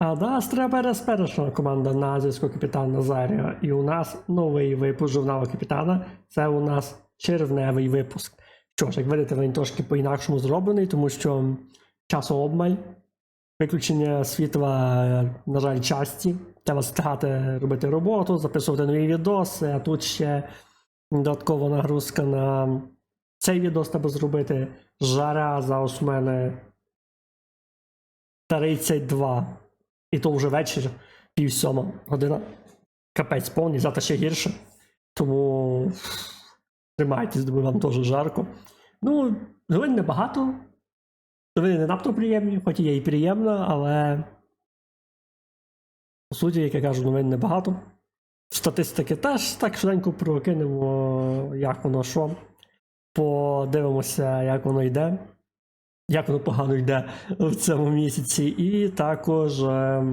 А да, Астра пересперечна команда на зв'язку капітан Назаріо. І у нас новий випуск журналу капітана. Це у нас червневий випуск. Що ж, як видите, він трошки по-інакшому зроблений, тому що часу обмаль. Виключення світла, на жаль, часті. Треба встигати робити роботу, записувати нові відоси, а тут ще додаткова нагрузка на цей відос треба зробити. Жара зараз у мене 32. І то вже вечір, пів сьома година. Капець повний, завтра ще гірше. Тому тримайтесь, думаю, вам теж жарко. Ну, новин небагато. Новини не надто приємні, хоч і є і приємно, але. По суті, як я кажу, новин небагато. Статистики теж так швиденько прокинемо, як воно що. Подивимося, як воно йде. Як воно погано йде в цьому місяці. І також е,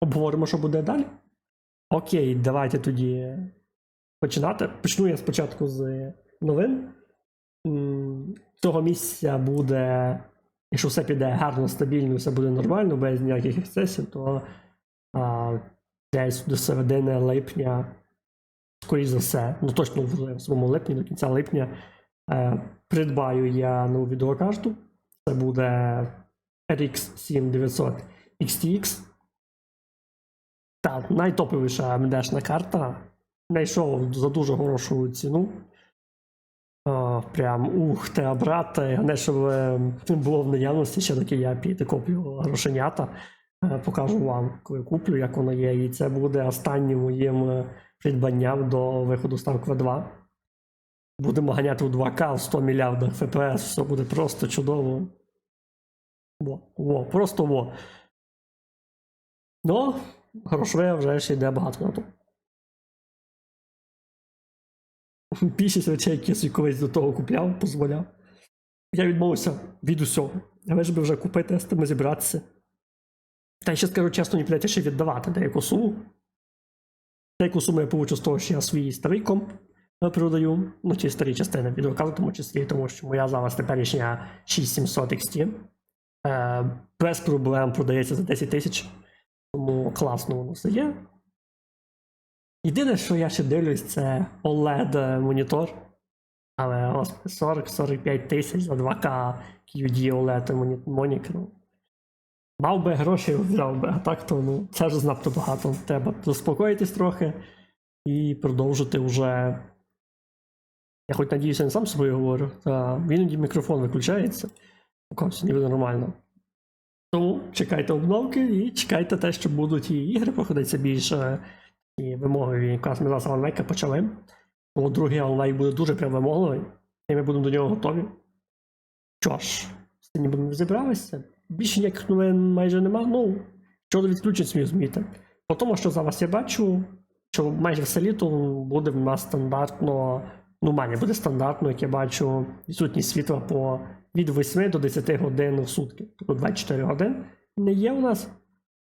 обговоримо, що буде далі. Окей, давайте тоді починати. Почну я спочатку з новин. Цього місяця буде, якщо все піде гарно, стабільно, все буде нормально, без ніяких ексцесів, то а, десь до середини липня, скоріш за все, ну точно в самому липні, до кінця липня, придбаю я нову відеокарту. Це буде RX 7900 XTX. Так, найтоповіша AMD-шна карта. Знайшов за дуже хорошу ціну. О, прям ух, треба брати. Не щоб е, було в наявності, ще таки я піду куплю грошенята. Е, Покажу вам, коли куплю, як воно є. І це буде останнім моїм е, придбанням до виходу ставка 2. Будемо ганяти у 2К в 100 мільярдах FPS, все буде просто чудово. Во, во, просто во. Ну, грошове вже ще йде багато на то. Більшість речей, які я колись до того купляв, дозволяв. Я відмовився від усього. Але ж би вже купити, з тим зібратися. Та я ще скажу чесно, мені прийдеться ще віддавати деяку суму. Деяку суму я получу з того, що я свій старий комп продаю. Ну, ті старі частини відеокарту, в тому числі, тому що моя зараз теперішня 6700 XT. Е, без проблем продається за 10 тисяч. Тому класно воно все є. Єдине, що я ще дивлюсь, це OLED монітор. Але 40-45 тисяч за 2К QD OLED моні- монік. Ну. Мав би гроші, взяв би, а так то ну, це ж знато багато. Треба заспокоїтись трохи і продовжити вже. Я хоч надіюся, не сам з собою говорю, та іноді мікрофон виключається. Якось ніби нормально. Тому чекайте обновки і чекайте те, що будуть і ігри проходитися більше і вимогові. Якраз ми зараз онлайка почали. Тому другий онлайн буде дуже прям вимогливий, і ми будемо до нього готові. Що ж, сьогодні будемо зібралися. Більше ніяких новин майже нема. Ну, щодо відключень смію зміти. По тому, що зараз я бачу, що майже все літо буде в нас стандартно, ну, мене буде стандартно, як я бачу, відсутність світла по від 8 до 10 годин в сутки. Тобто 24 годин не є у нас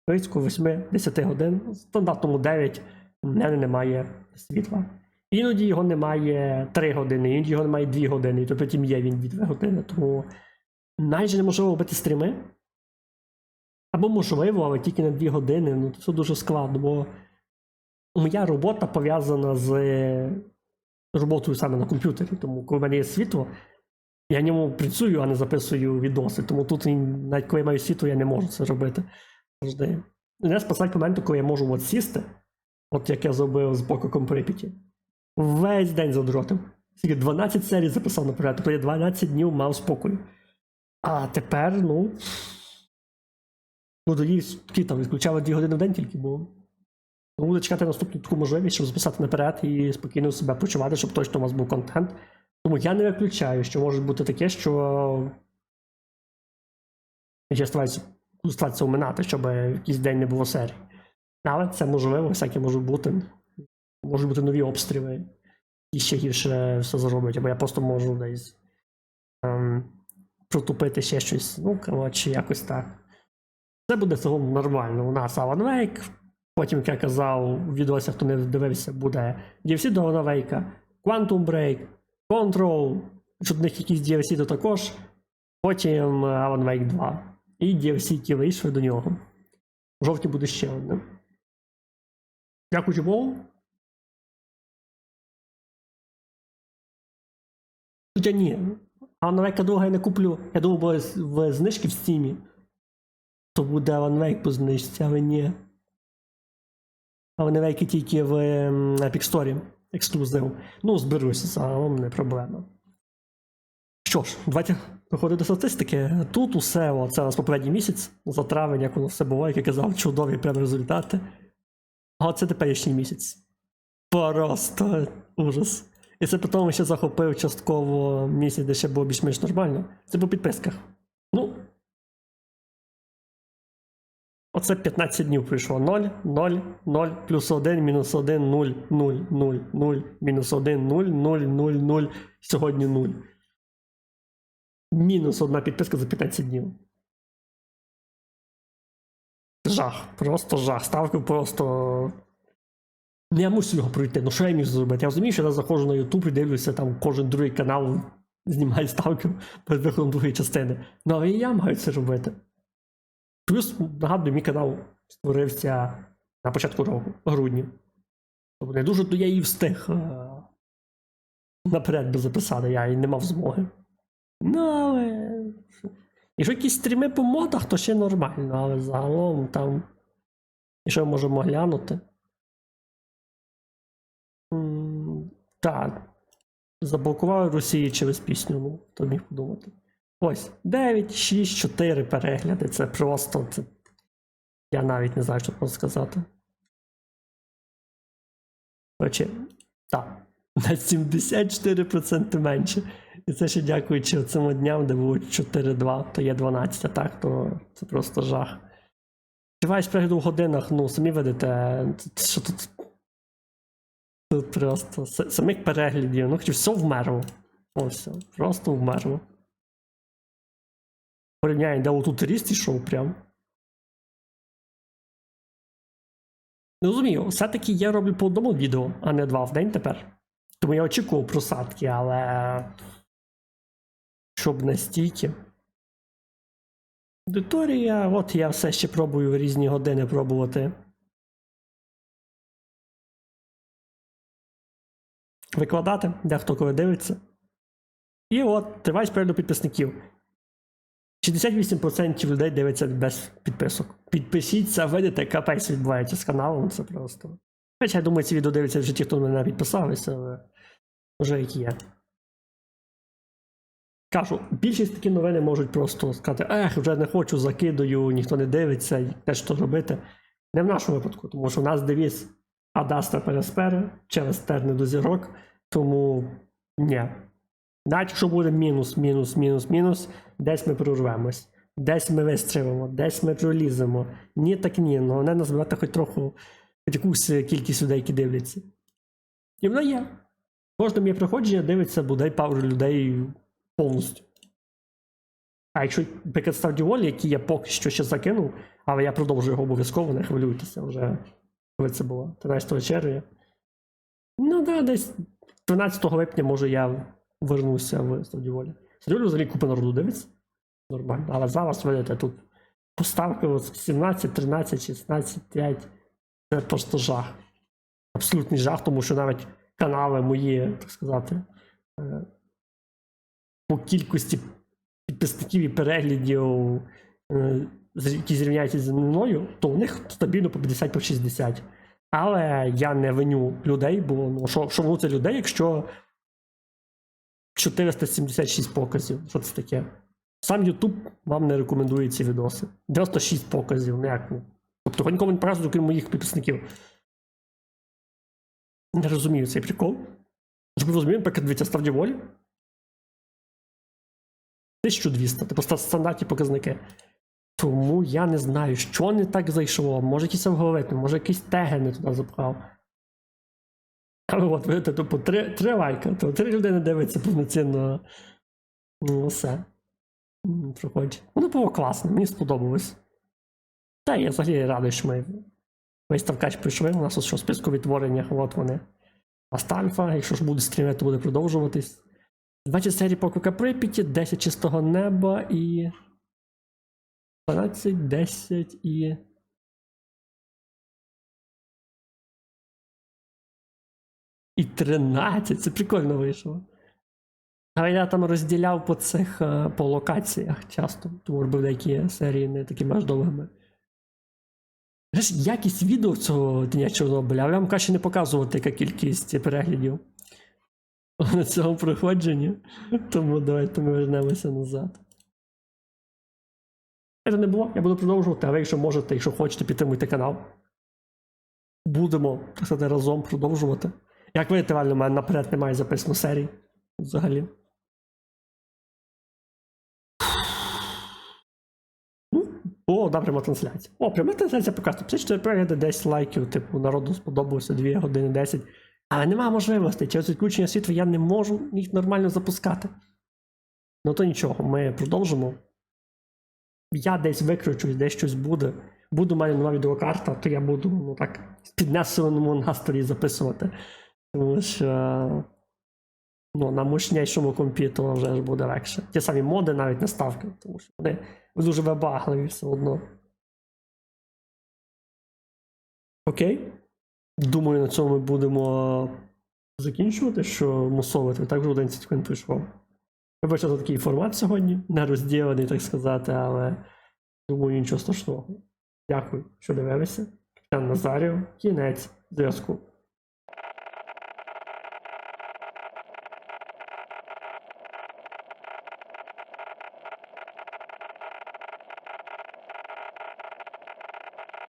близько 8-10 годин. Стандартному 9 в мене немає світла. Іноді його немає 3 години, іноді його немає 2 години, і то потім є він 2 години. Тому майже неможливо робити стріми. Або можливо, але тільки на 2 години. Ну, це дуже складно, бо моя робота пов'язана з роботою саме на комп'ютері. Тому коли в мене є світло, я в ньому працюю, а не записую відоси. Тому тут навіть коли я маю світло, я не можу це робити. Завжди. Мене спасать моменту, коли я можу от сісти, от як я зробив з пококом Прип'яті. Весь день задротив. Скільки 12 серій записав наперед, тобто я 12 днів мав спокою. А тепер, ну. Ну, тоді там відключали 2 години в день тільки, бо. Ну, буду чекати наступну таку можливість, щоб записати наперед і спокійно себе почувати, щоб точно у вас був контент. Тому я не виключаю, що може бути таке, що. Я стараюся оминати, щоб якийсь день не було серії. Але це можливо, всяке може бути. Можуть бути нові обстріли, і ще гірше все зроблять, або я просто можу десь ем, протупити ще щось. Ну, коротше, якось так. Це буде загалом нормально. У нас Alan Wake, потім, як я казав, в відосах, хто не дивився, буде DLC до Alan Quantum Break, Control, якщо до них якісь DLC, то також. Потім Alan Wake 2. І DLC, які вийшли до нього. В жовтні буде ще одне. Дякую Богу. Хоча ні. А Wake друга я не куплю. Я думав, бо в знижки в стімі. То буде Alan Wake по знижці, але ні. Alan Wake тільки в ем, Epic Store ексклюзив. Ну, зберуся, загалом не проблема. Що ж, давайте виходити до статистики. Тут усе, це у нас попередній місяць, за травень, як воно все було, як я казав, чудові прям результати. А це теперішній місяць. Просто ужас. І це тому, що захопив частково місяць, де ще було більш-менш нормально. Це по підписках. Оце 15 днів пройшло. 0, 0, 0, плюс 1, мінус 1, 0, 0, 0, 0, мінус 1, 0, 0, 0, 0, сьогодні 0. Мінус одна підписка за 15 днів. Жах, просто жах. Ставки просто. Я мусив його пройти. Ну що я міг зробити? Я розумію, що я заходжу на YouTube і дивлюся, там кожен другий канал знімає ставки перед виходом другої частини. Ну, і я маю це робити. Плюс, нагадую, мій канал створився на початку року, в грудні. Тобто не дуже то я її встиг е, наперед би записати, я і не мав змоги. Ну, але. Якщо якісь стріми по модах, то ще нормально, але загалом там. І що можемо глянути? Так. Заблокували Росії через пісню, ну, хто міг подумати. Ось, 9, 6, 4 перегляди. Це просто. Це... Я навіть не знаю, що про сказати. Короче, так. На 74% менше. І це ще дякуючи цим дням, де було 4-2, то є 12, а так, то це просто жах. Триваєш перегляду в годинах, ну, самі видите, що тут. Тут просто самих переглядів, ну, хоч все вмерло. Ось, просто вмерло. Порівняння, де отут ріст ішов прям. Не розумію, все-таки я роблю по одному відео, а не два в день тепер. Тому я очікував просадки, але. Щоб настільки. Аудиторія, от я все ще пробую в різні години пробувати. Викладати, дехто коли дивиться. І от, тривають перегляду підписників. 68% людей дивиться без підписок. Підпишіться, видите, капець відбувається з каналом, це просто. Хоча я думаю, ці відео дивляться вже ті, хто на мене підписалися, але вже як є. Кажу, більшість такі новини можуть просто сказати, ех, вже не хочу, закидаю, ніхто не дивиться, і те, що робити. Не в нашому випадку, тому що в нас девіз Адаста переспере, через терни до зірок, тому ні. Навіть якщо буде мінус, мінус, мінус, мінус, десь ми прорвемось, десь ми вистрілимо, десь ми проліземо. Ні, так ні, ну не називати хоч трохи хоч якусь кількість людей, які дивляться. І воно є. Кожне моє приходження дивиться бодай пару людей повністю. А якщо наприклад, Valley, який я поки що ще закинув, але я продовжую його обов'язково, не хвилюйтеся вже, коли це було 13 червня. Ну да, десь 12 липня, може, я вернуся в Valley. Stardew взагалі купа народу дивиться. Нормально. Але зараз, видите, тут поставки 17, 13, 16, 5. Це просто жах. Абсолютний жах, тому що навіть канали мої, так сказати, е, по кількості підписників і переглядів, е, які зрівняються зі мною, то у них стабільно по 50 по 60. Але я не виню людей, бо ну, що, що це людей, якщо 476 показів. Що це таке? Сам YouTube вам не рекомендує ці відоси. 96 показів, ну як. ну. Тобто нікому не показують, окрім моїх підписників. Не розумію цей прикол. Щоб ви розуміли, наприклад, дивіться, справді волі. 1200, типу стандартні показники. Тому я не знаю, що не так зайшло. Може якийсь алгоритм, може якісь теги не туди запхав. Але от, видите, типу, три, три лайка, то три людини дивиться повноцінно. Ну, все. М, Воно було класно, мені сподобалось. Та я взагалі радий, що ми весь тавкач прийшли. У нас ось що списку відтворення, от вони. Астальфа, якщо ж буде стрімити, то буде продовжуватись. 20 серій поклика Прип'яті, 10 чистого неба і. 12, 10 і. І 13. Це прикольно вийшло. А я там розділяв по цих е, по локаціях часто, тому робив деякі серії не такими аж довгими. Якість відео цього Дня Чорнобиля, а я вам краще не показувати, яка кількість переглядів на цьому проходженні. Тому давайте ми вернемося назад. Це не було, я буду продовжувати, а якщо можете, якщо хочете, підтримуйте канал. Будемо так сказати, разом продовжувати. Як видите, реально, у мене наперед немає записано серій взагалі. Ну, О, да, пряма трансляція. О, пряма трансляція показує. 54 перегляди, 10 лайків, типу, народу сподобалося 2 години 10. Але немає можливостей. Через відключення світла я не можу їх нормально запускати. Ну то нічого, ми продовжимо. Я десь викручусь, десь щось буде. Буду в нова відеокарта, то я буду ну так з піднесеному настрої записувати. Тому що ну, на мощнішому компі то вже ж буде легше. Ті самі моди навіть наставки, тому що вони дуже вибагливі все одно. Окей. Думаю, на цьому ми будемо закінчувати, що мусовувати. Так вже 11 хвилин прийшло. Вибачте за такий формат сьогодні, не розділений, так сказати, але думаю, нічого страшного. Дякую, що дивилися. Капітан Назарів, кінець зв'язку.